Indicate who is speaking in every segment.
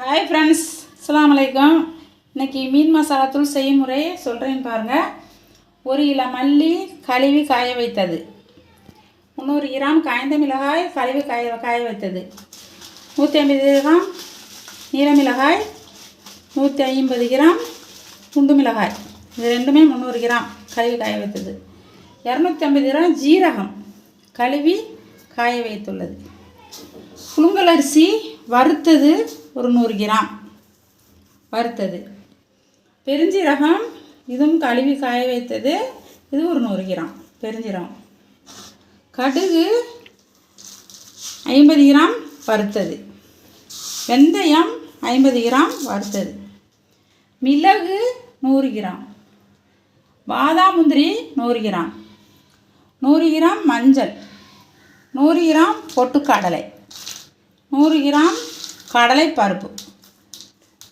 Speaker 1: Hi friends அஸ்லாம் வலைக்கம் இன்னைக்கு மீன் மசாலா தூள் செய்யும் முறையை சொல்கிறேன்னு பாருங்கள் ஒரு கிலோ மல்லி கழுவி காய வைத்தது. முந்நூறு கிராம் காய்ந்த மிளகாய் கழுவி காய காய வைத்தது. நூற்றி ஐம்பது கிராம் நீல மிளகாய் நூற்றி ஐம்பது கிராம் குண்டு மிளகாய். இது ரெண்டுமே முந்நூறு கிராம் கழுவி காய வைத்தது. இரநூத்தி ஐம்பது கிராம் ஜீரகம் கழுவி காய வைத்துள்ளது. புழுங்கல் அரிசி வறுத்தது ஒரு நூறு கிராம். வறுத்தது. பெருஞ்சீரகம் இதுவும் கழுவி காய வைத்தது இது ஒரு நூறு கிராம். பெருஞ்சீரகம். கடுகு ஐம்பது கிராம் வறுத்தது. வெந்தயம் ஐம்பது கிராம் வறுத்தது. மிளகு நூறு கிராம். பாதாம் முந்திரி நூறு கிராம். நூறு கிராம் மஞ்சள். நூறு கிராம் பொட்டுக்கடலை. நூறு கிராம் கடலைப்பருப்பு.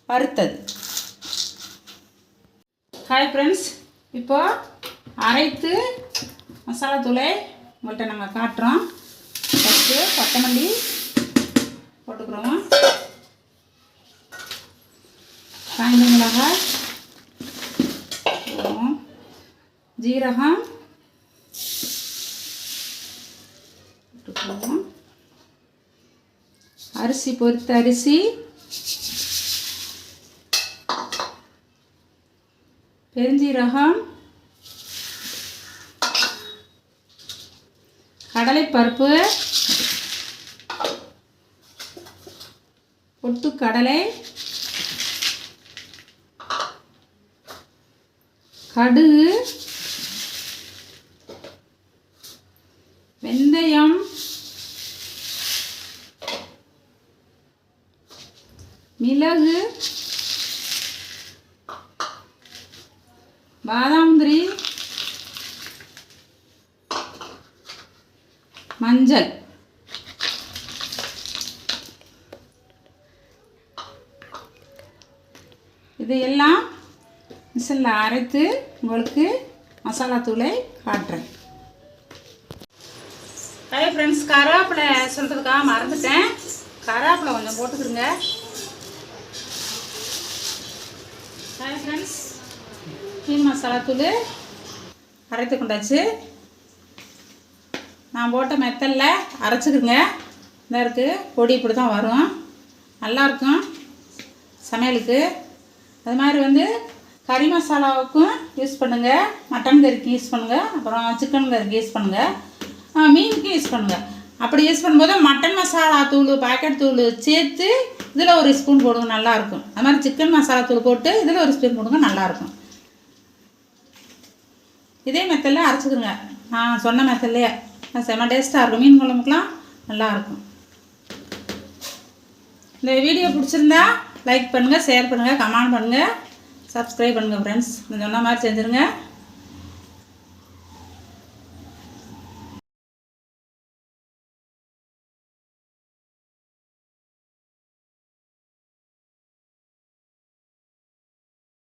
Speaker 1: வறுத்தது. ஹாய் ஃப்ரெண்ட்ஸ் இப்போது அரைத்து மசாலா தூளை உங்கள்கிட்ட நாங்கள் காட்டுறோம். ஃபஸ்ட்டு கொத்தமல்லி போட்டுக்கிறோம். காய்ந்த மிளகாய் ஜீரகம் அரிசி பொறுத்த அரிசி. பெருஞ்சீரகம். கடலைப்பருப்பு. பொட்டுக்கடலை. கடுகு. வெந்தயம். மிளகு பாதாமுந்திரி மஞ்சள். இதையெல்லாம் மிஷினில் அரைத்து உங்களுக்கு மசாலா தூளை காட்டுறேன். ஹலோ ஃப்ரெண்ட்ஸ் கருவேப்பிலை சொல்கிறதுக்காக மறந்துட்டேன். கருவேப்பிலை கொஞ்சம் போட்டுக்கிறோங்க ஹாய் ஃப்ரெண்ட்ஸ் மீன் மசாலா தூள் அரைத்து கொண்டாச்சு. நான் போட்ட மெத்தலில் அரைச்சிக்கிறேங்க இந்த இருக்குது பொடி இப்படி தான் வரும். நல்லாயிருக்கும் சமையலுக்கு. அது மாதிரி வந்து கறி மசாலாவுக்கும் யூஸ் பண்ணுங்கள் மட்டன் கறிக்கு யூஸ் பண்ணுங்கள் அப்புறம் சிக்கன் கறிக்கு யூஸ் பண்ணுங்கள் மீனுக்கும் யூஸ் பண்ணுங்கள் அப்படி யூஸ் பண்ணும்போது மட்டன் மசாலா தூள் பாக்கெட் தூள் சேர்த்து இதில் ஒரு ஸ்பூன் போடுங்க நல்லாயிருக்கும். அது மாதிரி சிக்கன் மசாலா தூள் போட்டு இதில் ஒரு ஸ்பூன் போடுங்க நல்லாயிருக்கும். இதே மெத்தடில் அரைச்சிக்கிடுங்க நான் சொன்ன மெத்தட்லேயே செம்ம டேஸ்ட்டாக இருக்கும். மீன் குழம்புக்கெலாம் நல்லாயிருக்கும். இந்த வீடியோ பிடிச்சிருந்தா லைக் பண்ணுங்கள் ஷேர் பண்ணுங்கள் கமெண்ட் பண்ணுங்கள் சப்ஸ்கிரைப் பண்ணுங்கள் ஃப்ரெண்ட்ஸ் நீங்கள் சொன்ன மாதிரி செஞ்சுருங்க.